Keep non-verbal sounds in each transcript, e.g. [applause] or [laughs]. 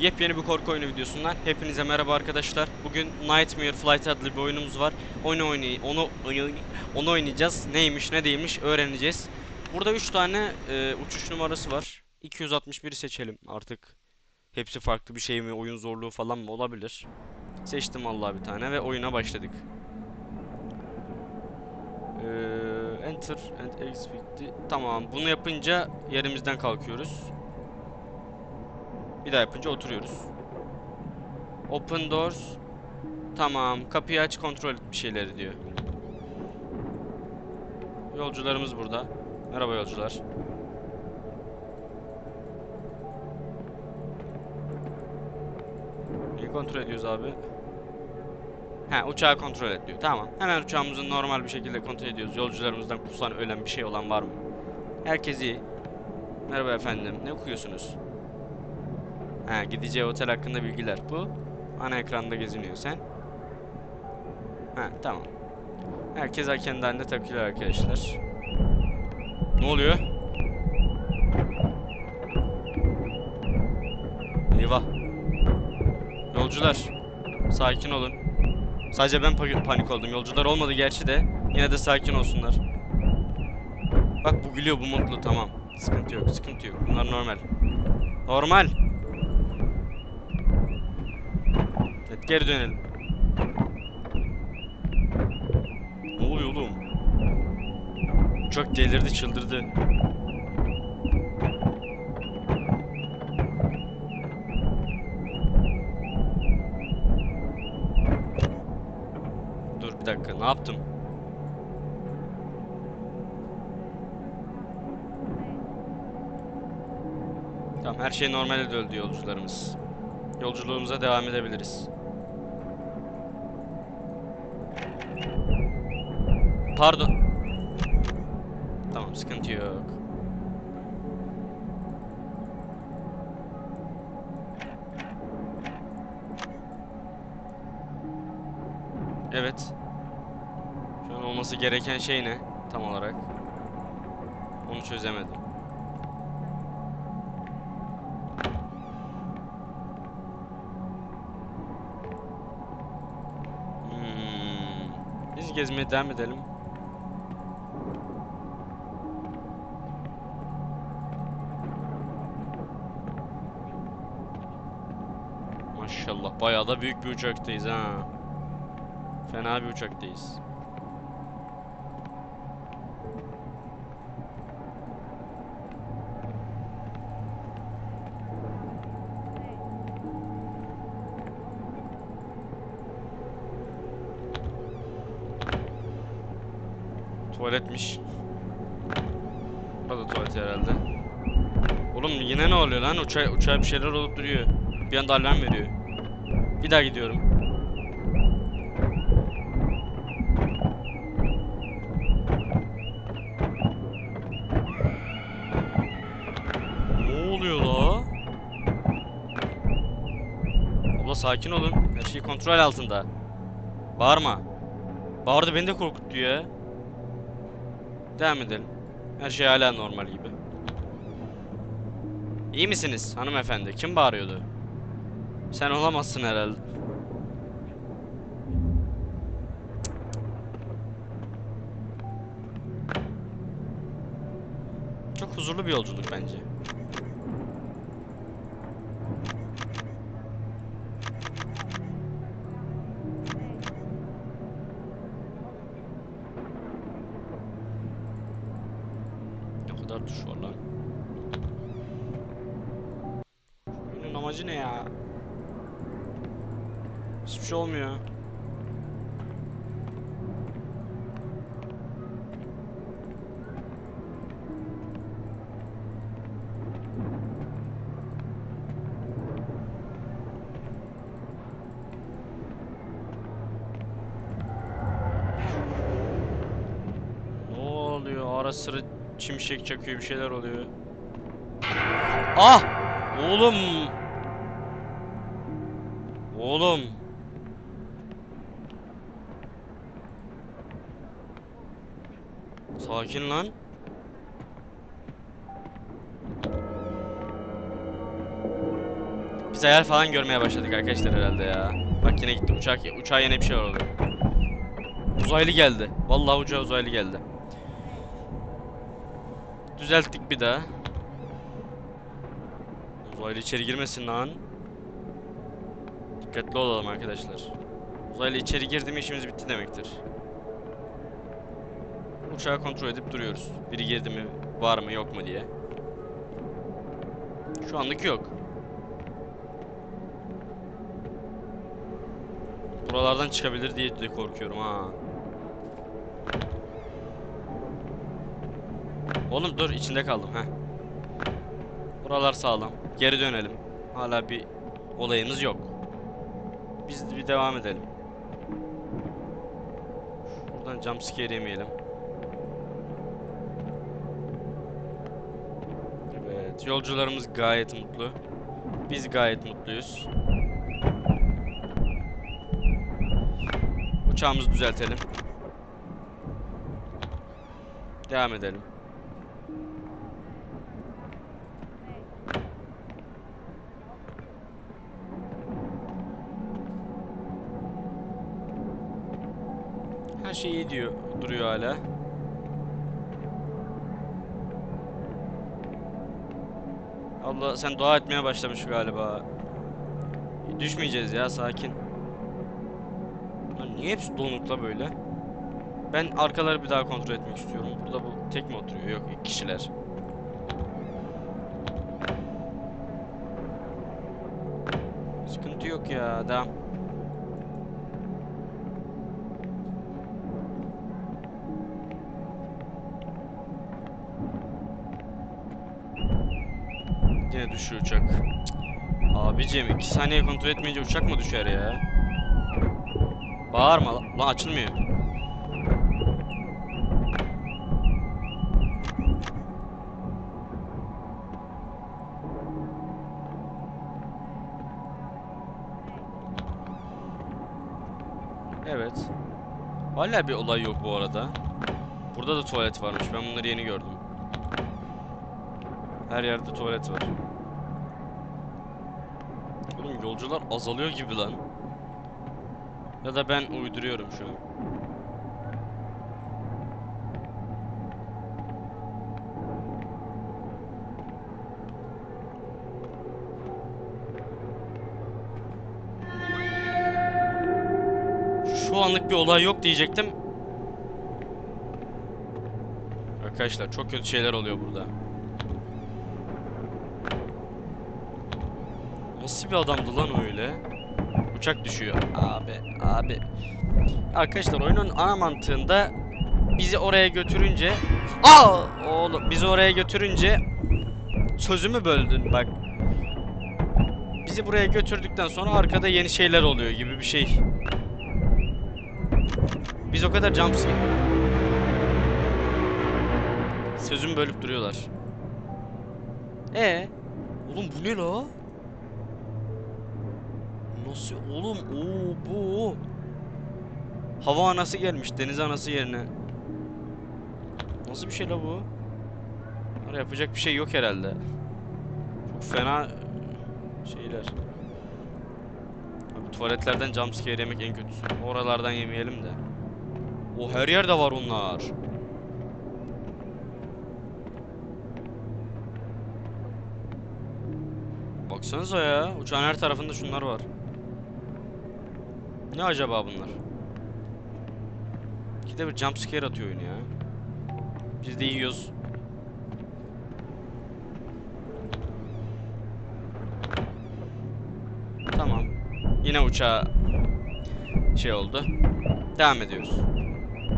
Yepyeni bir korku oyunu videosundan hepinize merhaba arkadaşlar. Bugün Nightmare Flight adlı bir oyunumuz var. Oyunu oynay onu onu oynayacağız. Neymiş, ne değilmiş öğreneceğiz. Burada 3 tane e, uçuş numarası var. 261'i seçelim artık. Hepsi farklı bir şey mi, oyun zorluğu falan mı olabilir. Seçtim Allah bir tane ve oyuna başladık. Ee, enter and exit. Tamam, bunu yapınca yerimizden kalkıyoruz. Bir daha yapınca oturuyoruz. Open doors. Tamam. Kapıyı aç kontrol et bir şeyleri diyor. Yolcularımız burada. Merhaba yolcular. Neyi kontrol ediyoruz abi? He uçağı kontrol et. Tamam. Hemen uçağımızı normal bir şekilde kontrol ediyoruz. Yolcularımızdan kusan ölen bir şey olan var mı? Herkes iyi. Merhaba efendim. Ne okuyorsunuz? Ha, gideceği otel hakkında bilgiler. Bu ana ekranda geziniyor sen. Ha, tamam. Herkes kendi halinde takılıyor arkadaşlar. Ne oluyor? Eyvah. Yolcular, sakin olun. Sadece ben pa- panik oldum. Yolcular olmadı gerçi de yine de sakin olsunlar. Bak bu gülüyor, bu mutlu. Tamam. Sıkıntı yok, sıkıntı yok. Bunlar normal. Normal. Evet geri dönelim. Ne oluyor oğlum? Uçak delirdi çıldırdı. Dur bir dakika ne yaptım? Tamam her şey normale döndü yolcularımız. Yolculuğumuza devam edebiliriz. Pardon. Tamam sıkıntı yok. Evet. Şu an olması gereken şey ne tam olarak? Onu çözemedim. Hmm. Biz gezmeye devam edelim. Bayağı da büyük bir uçaktayız ha. Fena bir uçaktayız. Tuvaletmiş. Burada tuvalet herhalde. Oğlum yine ne oluyor lan? Uça uçağa bir şeyler olup duruyor. Bir anda alarm veriyor. Bir daha gidiyorum. Ne oluyor la? Abla sakin olun. Her şey kontrol altında. Bağırma. Bağırdı beni de korkuttu ya. Devam edelim. Her şey hala normal gibi. İyi misiniz hanımefendi? Kim bağırıyordu? Sen olamazsın herhalde. Çok huzurlu bir yolculuk bence. Ne kadar tuş var lan? Bunun amacı ne ya? Hiçbir şey olmuyor. Ne oluyor? Ara sıra çimşek çakıyor bir şeyler oluyor. Ah! Oğlum! Sakin lan. Biz hayal falan görmeye başladık arkadaşlar herhalde ya. Bak yine gitti uçak. Uçağa yine bir şey oldu. Uzaylı geldi. Vallahi uçağa uzaylı geldi. Düzelttik bir daha. Uzaylı içeri girmesin lan. Dikkatli olalım arkadaşlar. Uzaylı içeri girdi mi işimiz bitti demektir. Uçağı kontrol edip duruyoruz. Biri girdi mi, var mı, yok mu diye. Şu anlık yok. Buralardan çıkabilir diye de korkuyorum ha. Oğlum dur içinde kaldım ha. Buralar sağlam. Geri dönelim. Hala bir olayımız yok. Biz bir devam edelim. Buradan jumpscare yemeyelim. Evet, yolcularımız gayet mutlu. Biz gayet mutluyuz. Uçağımızı düzeltelim. Devam edelim. Her şey iyi diyor, duruyor hala. Allah sen dua etmeye başlamış galiba. Düşmeyeceğiz ya sakin. Lan niye hepsi donukla böyle? Ben arkaları bir daha kontrol etmek istiyorum. Burada bu tek mi oturuyor? Yok iki kişiler. Sıkıntı yok ya. Devam. Düşüyor uçak. Abicim iki saniye kontrol etmeyince uçak mı düşer ya? Bağırma lan, lan açılmıyor. Evet. Hala bir olay yok bu arada. Burada da tuvalet varmış. Ben bunları yeni gördüm. Her yerde tuvalet var. Yolcular azalıyor gibi lan. Ya da ben uyduruyorum şu an. Şu anlık bir olay yok diyecektim. Arkadaşlar çok kötü şeyler oluyor burada. Nasıl bir adamdı lan öyle? Uçak düşüyor. Abi, abi. Arkadaşlar oyunun ana mantığında bizi oraya götürünce Aa! Oğlum bizi oraya götürünce sözümü böldün bak. Bizi buraya götürdükten sonra arkada yeni şeyler oluyor gibi bir şey. Biz o kadar jumpscare Sözümü bölüp duruyorlar. E Oğlum bu ne la? Nasıl oğlum? Oo bu. Hava anası gelmiş deniz anası yerine. Nasıl bir şey la bu? Var yapacak bir şey yok herhalde. Çok fena şeyler. Abi tuvaletlerden jumpscare yemek en kötüsü. Oralardan yemeyelim de. O her yerde var onlar. Baksanıza ya. Uçağın her tarafında şunlar var. Ne acaba bunlar? İkide bir jumpscare atıyor oyun ya. Biz de yiyoruz. Tamam. Yine uçağa şey oldu. Devam ediyoruz.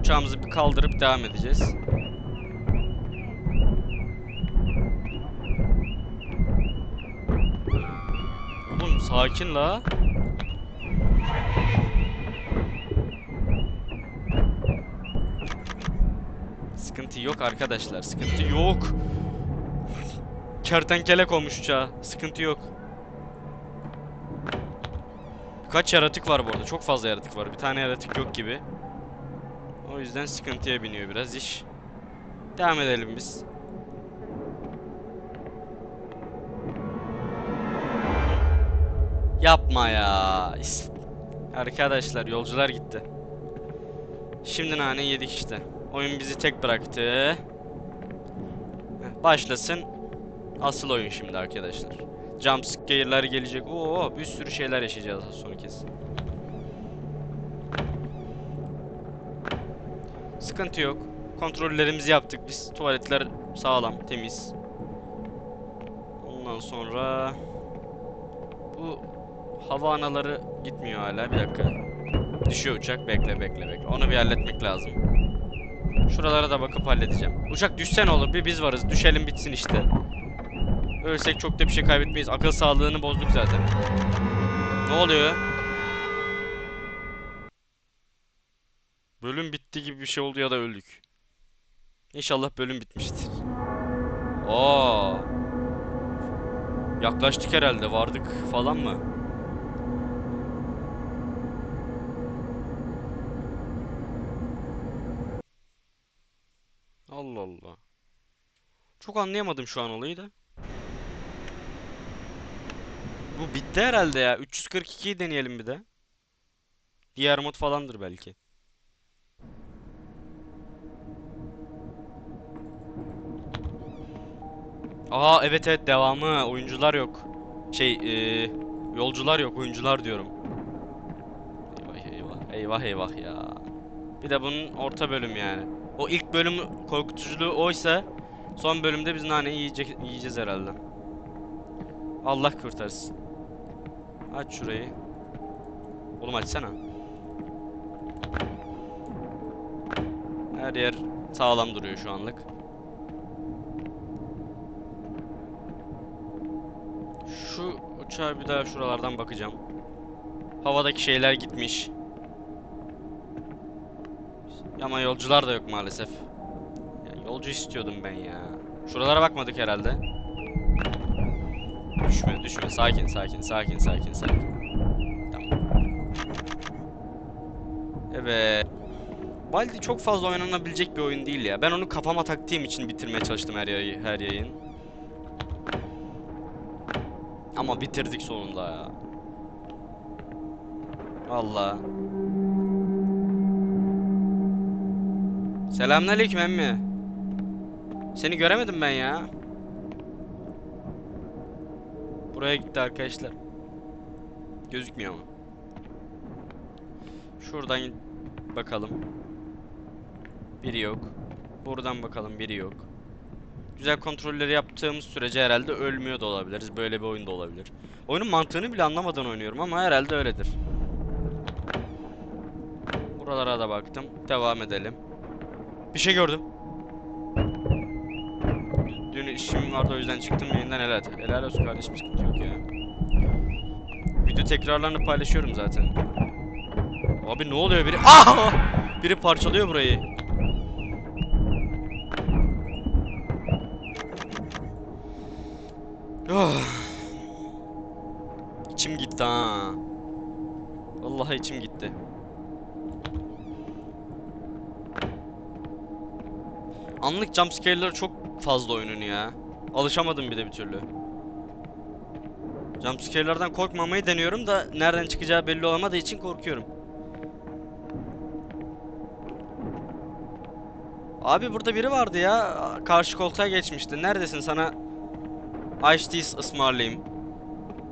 Uçağımızı bir kaldırıp devam edeceğiz. Oğlum sakin la. Sıkıntı yok arkadaşlar. Sıkıntı yok. Kertenkele konmuş uçağa. Sıkıntı yok. Kaç yaratık var bu arada? Çok fazla yaratık var. Bir tane yaratık yok gibi. O yüzden sıkıntıya biniyor biraz iş. Devam edelim biz. Yapma ya. Arkadaşlar yolcular gitti. Şimdi nane yedik işte. Oyun bizi tek bıraktı. Başlasın. Asıl oyun şimdi arkadaşlar. Jump scare'lar gelecek. Oo bir sürü şeyler yaşayacağız sonra kesin. Sıkıntı yok. Kontrollerimizi yaptık biz. Tuvaletler sağlam, temiz. Ondan sonra bu hava anaları gitmiyor hala. Bir dakika. Düşüyor uçak. Bekle bekle bekle. Onu bir halletmek lazım. Şuralara da bakıp halledeceğim. Uçak düşse ne olur? Bir biz varız. Düşelim bitsin işte. Ölsek çok da bir şey kaybetmeyiz. Akıl sağlığını bozduk zaten. Ne oluyor? Bölüm bitti gibi bir şey oldu ya da öldük. İnşallah bölüm bitmiştir. Aa. Yaklaştık herhalde. Vardık falan mı? Allah Allah. Çok anlayamadım şu an olayı da. Bu bitti herhalde ya. 342'yi deneyelim bir de. Diğer mod falandır belki. Aa evet evet devamı. Oyuncular yok. Şey eee, yolcular yok. Oyuncular diyorum. Eyvah eyvah. Eyvah eyvah ya. Bir de bunun orta bölüm yani. O ilk bölüm korkutuculuğu oysa son bölümde biz naneyi yiyecek, yiyeceğiz herhalde. Allah kurtarsın. Aç şurayı. Oğlum açsana. Her yer sağlam duruyor şu anlık. Şu uçağa bir daha şuralardan bakacağım. Havadaki şeyler gitmiş. Ama yolcular da yok maalesef. Yolcu istiyordum ben ya. Şuralara bakmadık herhalde. Düşme düşme sakin sakin sakin sakin sakin. Tamam. Evet. Baldi çok fazla oynanabilecek bir oyun değil ya. Ben onu kafama taktığım için bitirmeye çalıştım her, yayı, her yayın. Ama bitirdik sonunda ya. Valla. Selamünaleyküm emmi. Seni göremedim ben ya. Buraya gitti arkadaşlar. Gözükmüyor mu? Şuradan bakalım. Biri yok. Buradan bakalım biri yok. Güzel kontrolleri yaptığımız sürece herhalde ölmüyor da olabiliriz. Böyle bir oyun da olabilir. Oyunun mantığını bile anlamadan oynuyorum ama herhalde öyledir. Buralara da baktım. Devam edelim. Bir şey gördüm. Dün işim vardı o yüzden çıktım yayından helal. Helal olsun kardeşim sıkıntı yok ya. Video tekrarlarını paylaşıyorum zaten. Abi ne oluyor biri? Ah! Biri parçalıyor burayı. Oh. İçim gitti ha. Vallahi içim gitti. Anlık jumpscare'ları çok fazla oyunun ya. Alışamadım bir de bir türlü. Jumpscare'lardan korkmamayı deniyorum da nereden çıkacağı belli olamadığı için korkuyorum. Abi burada biri vardı ya. Karşı koltuğa geçmişti. Neredesin sana Ice tea ısmarlayayım.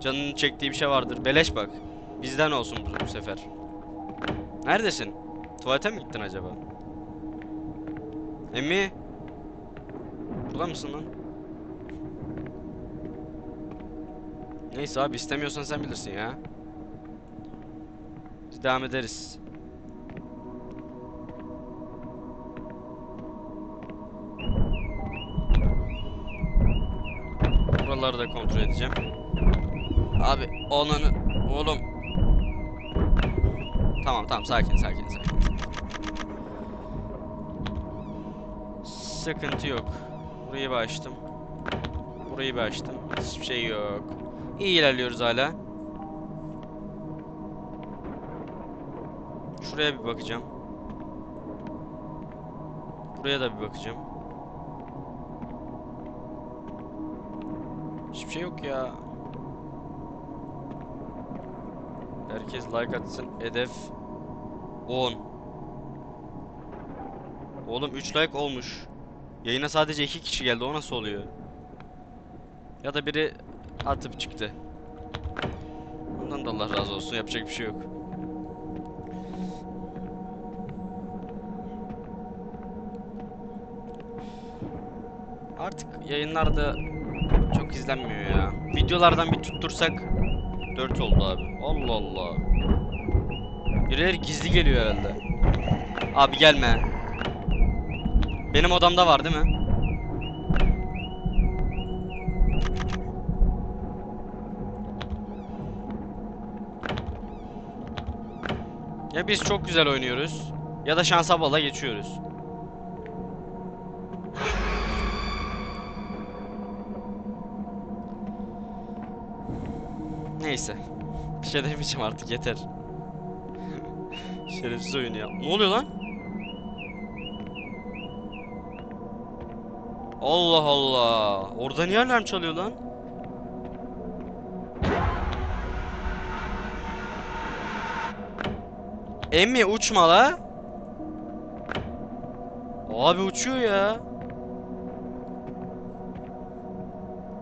Canının çektiği bir şey vardır. Beleş bak. Bizden olsun bu, bu sefer. Neredesin? Tuvalete mi gittin acaba? Emmi? Burada mısın lan? Neyse abi istemiyorsan sen bilirsin ya. Biz devam ederiz. Buraları da kontrol edeceğim. Abi onanı oğlum. Tamam tamam sakin sakin sakin. Sıkıntı yok. Burayı bir açtım. Burayı bir açtım. Hiçbir şey yok. İyi ilerliyoruz hala. Şuraya bir bakacağım. Buraya da bir bakacağım. Hiçbir şey yok ya. Herkes like atsın. Hedef 10. Oğlum 3 like olmuş. Yayına sadece 2 kişi geldi. O nasıl oluyor? Ya da biri atıp çıktı. Ondan da Allah razı olsun. Yapacak bir şey yok. Artık yayınlarda çok izlenmiyor ya. Videolardan bir tuttursak 4 oldu abi. Allah Allah. Birileri gizli geliyor herhalde. Abi gelme. Benim odamda var değil mi? Ya biz çok güzel oynuyoruz ya da şansa bala geçiyoruz. Neyse. Bir şey demeyeceğim artık yeter. [laughs] Şerefsiz oyun ya. Ne oluyor lan? Allah Allah. Orada niye alarm çalıyor lan? Emmi uçma la. Abi uçuyor ya.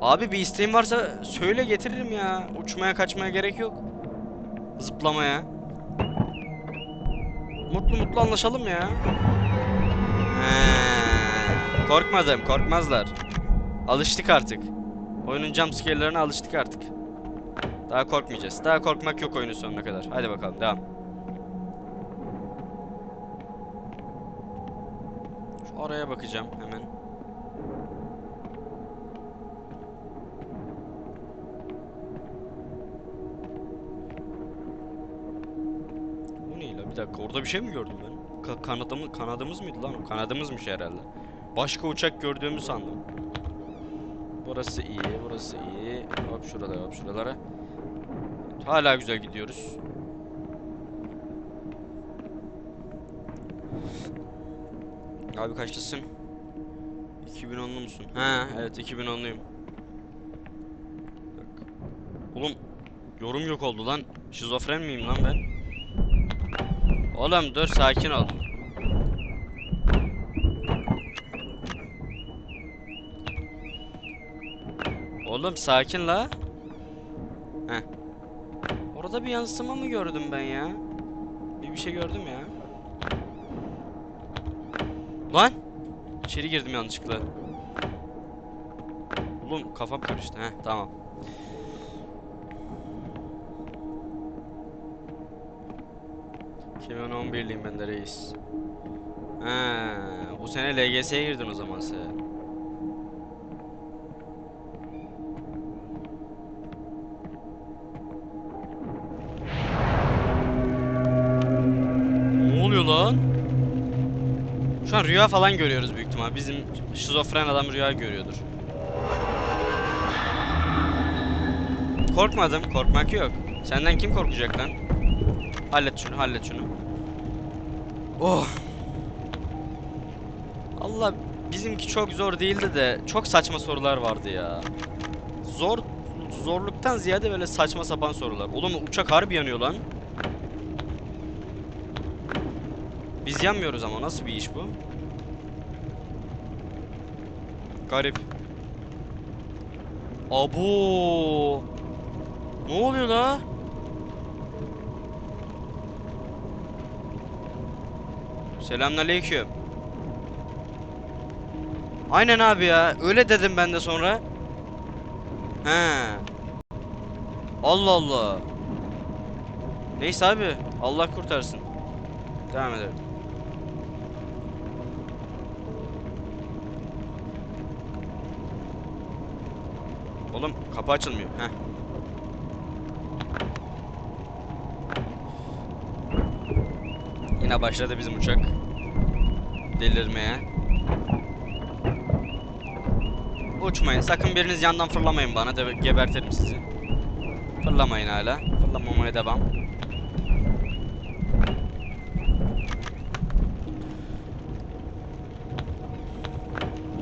Abi bir isteğin varsa söyle getiririm ya. Uçmaya kaçmaya gerek yok. Zıplamaya. Mutlu mutlu anlaşalım ya. He, korkmadım, korkmazlar. Alıştık artık. Oyunun jumpscare'larına alıştık artık. Daha korkmayacağız. Daha korkmak yok oyunun sonuna kadar. Hadi bakalım devam. Şu oraya bakacağım hemen. Bu ne? Bir dakika orada bir şey mi gördüm ben? Ka kanadımız, kanadımız mıydı lan? Kanadımızmış herhalde. Başka uçak gördüğümü sandım. Burası iyi, burası iyi. Hop şuralara, hop şuralara. Hala güzel gidiyoruz. Abi kaçlısın? 2010'lu musun? Ha, evet 2010'luyum. Bak. Oğlum yorum yok oldu lan. Şizofren miyim lan ben? Oğlum dur sakin ol. Oğlum sakin la. Heh. Orada bir yansıma mı gördüm ben ya? Bir bir şey gördüm ya. Lan! İçeri girdim yanlışlıkla. Oğlum kafam karıştı. Heh tamam. ...2011'liyim ben de reis. Ha, bu sene LGS'ye girdin o zaman sen. An rüya falan görüyoruz büyük ihtimal. Bizim şizofren adam rüya görüyordur. Korkmadım. Korkmak yok. Senden kim korkacak lan? Hallet şunu, hallet şunu. Oh. Allah bizimki çok zor değildi de çok saçma sorular vardı ya. Zor zorluktan ziyade böyle saçma sapan sorular. Oğlum uçak harbi yanıyor lan. Biz yanmıyoruz ama nasıl bir iş bu? Garip. Abo. Ne oluyor la? Selamünaleyküm. Aynen abi ya. Öyle dedim ben de sonra. He. Allah Allah. Neyse abi. Allah kurtarsın. Devam edelim. Oğlum kapı açılmıyor. Heh. Yine başladı bizim uçak. Delirmeye. Uçmayın. Sakın biriniz yandan fırlamayın bana. De gebertirim sizi. Fırlamayın hala. Fırlamamaya devam.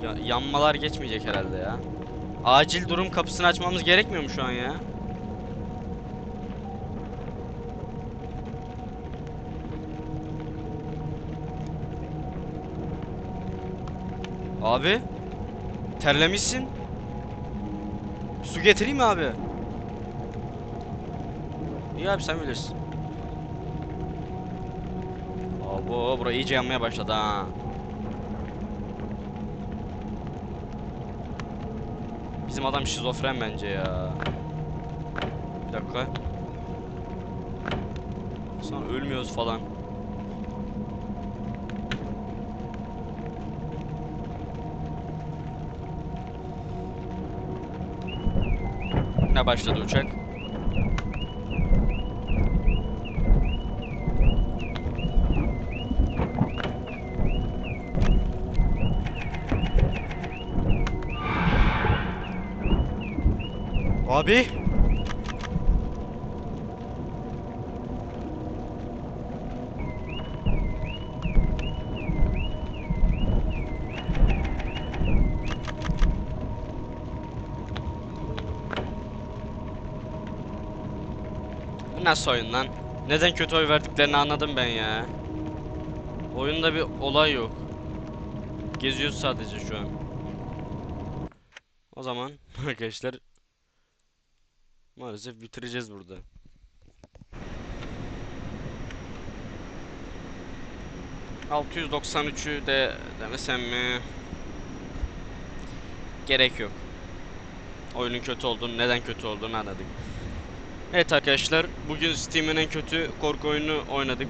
Ya, yanmalar geçmeyecek herhalde ya. Acil durum kapısını açmamız gerekmiyor mu şu an ya? Abi terlemişsin. Su getireyim mi abi? İyi abi sen bilirsin. Abo bura iyice yanmaya başladı ha. Bizim adam şizofren bence ya. Bir dakika. Sonra ölmüyoruz falan. Ne başladı uçak? Abi. Bu nasıl oyun lan? Neden kötü oy verdiklerini anladım ben ya. Oyunda bir olay yok. Geziyoruz sadece şu an. O zaman [laughs] arkadaşlar maalesef bitireceğiz burada. ...693'ü de demesem mi? Gerek yok. Oyunun kötü olduğunu, neden kötü olduğunu anladık. Evet arkadaşlar, bugün Steam'in en kötü korku oyunu oynadık.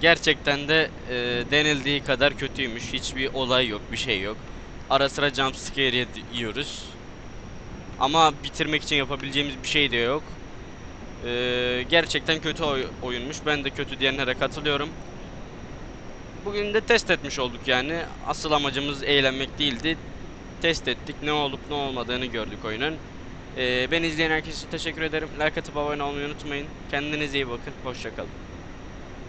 Gerçekten de e, denildiği kadar kötüymüş. Hiçbir olay yok, bir şey yok. Ara sıra jumpscare yiyoruz. Ama bitirmek için yapabileceğimiz bir şey de yok. E, gerçekten kötü oy- oyunmuş. Ben de kötü diyenlere katılıyorum. Bugün de test etmiş olduk yani. Asıl amacımız eğlenmek değildi. Test ettik. Ne olup ne olmadığını gördük oyunun. Ee, beni izleyen herkese teşekkür ederim. Like atıp abone olmayı unutmayın. Kendinize iyi bakın. Hoşçakalın.